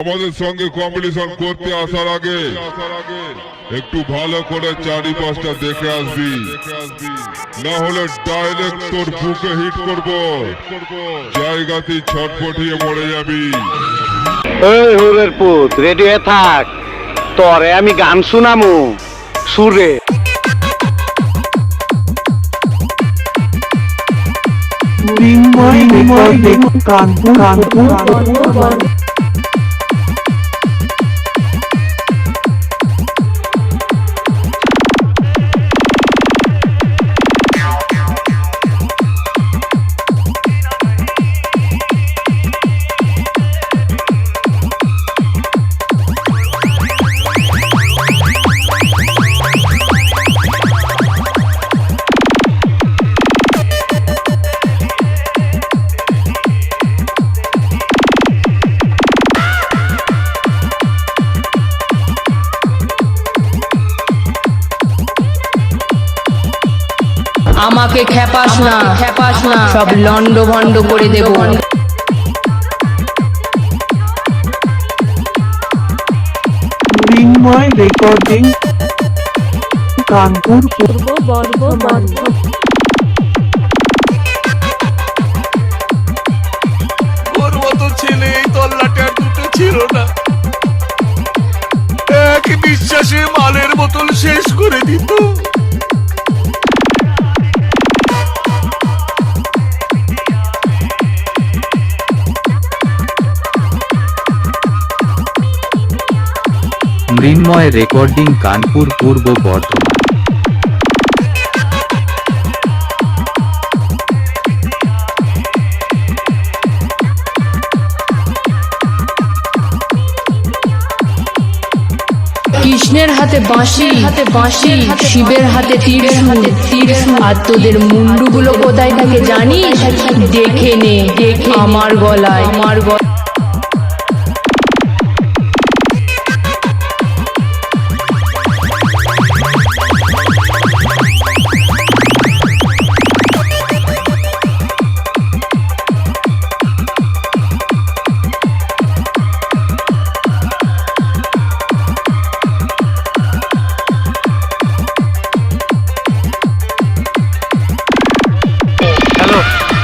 আমাদের সঙ্গে কম্পিটিশন করতে আসার আগে একটু ভালো করে চারিপাশটা দেখে আসবি। না হলে ডাইরেক্ট তোর বুকে হিট করব। জায়গাতে ছটপটিয়ে মরে যাবি। এই হুরের পুত রেডি হয়ে থাক। তরে আমি গান শুনামু। সুরে। Mingmoy Recording আমাকে খেপাস না। খেপাস না। সব লন্ড ভন্ড করে দেব। Mingmoy Recording Kanpur পূর্ব বর্ধমান ওর মতো ছেলে এই তল্লাটে দুটো ছিল না। এক বিশ্বাসে মালের বোতল শেষ করে দিত। মৃন্ময় রেকর্ডিং কানপুর পূর্ব বর্ধমান। কৃষ্ণের হাতে বাঁশি হাতে বাঁশি শিবের হাতে তীর হাতে তীর আর তোদের মুন্ডুগুলো কোথায় থাকে জানিস? দেখে নে দেখে আমার গলায়। আমার গলায়।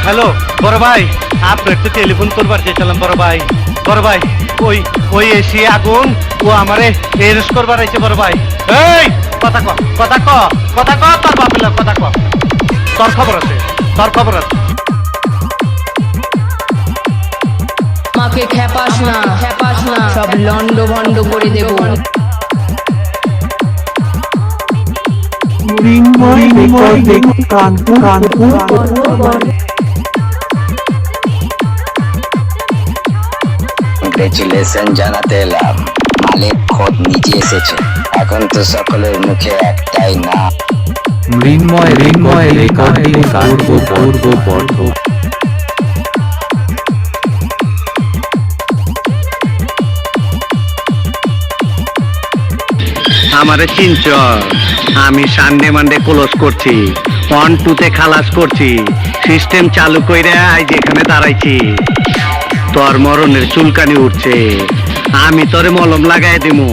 হ্যালো বড় ভাই আপনার একটু টেলিফোন করবার চেয়েছিলাম বড় ভাই বড় ভাই ওই ওই এসি আগুন ও আমারে এরেস্ট করবার আইছে বড় ভাই এই কথা ক কথা ক কথা ক তোর বাপের কথা ক তোর খবর আছে তোর খবর আছে আমাকে খেপাস না খেপাস না সব লন্ড ভন্ড করে দেব Mingmoy Recording কংগ্রেচুলেশন জানাতে এলাম। মালিক খোদ নিজে এসেছে। এখন তো সকলের মুখে একটাই না। মৃন্ময় মৃন্ময় রেকর্ডিং কানপুর পূর্ব বর্ধমান। আমারে চিনচ আমি সানডে মানডে ক্লোজ করছি। ওয়ান টুতে খালাস করছি। সিস্টেম চালু কইরা আজ এখানে দাঁড়াইছি। তোর মরণের চুলকানি উঠছে। আমি তোরে মলম লাগাই দিমু।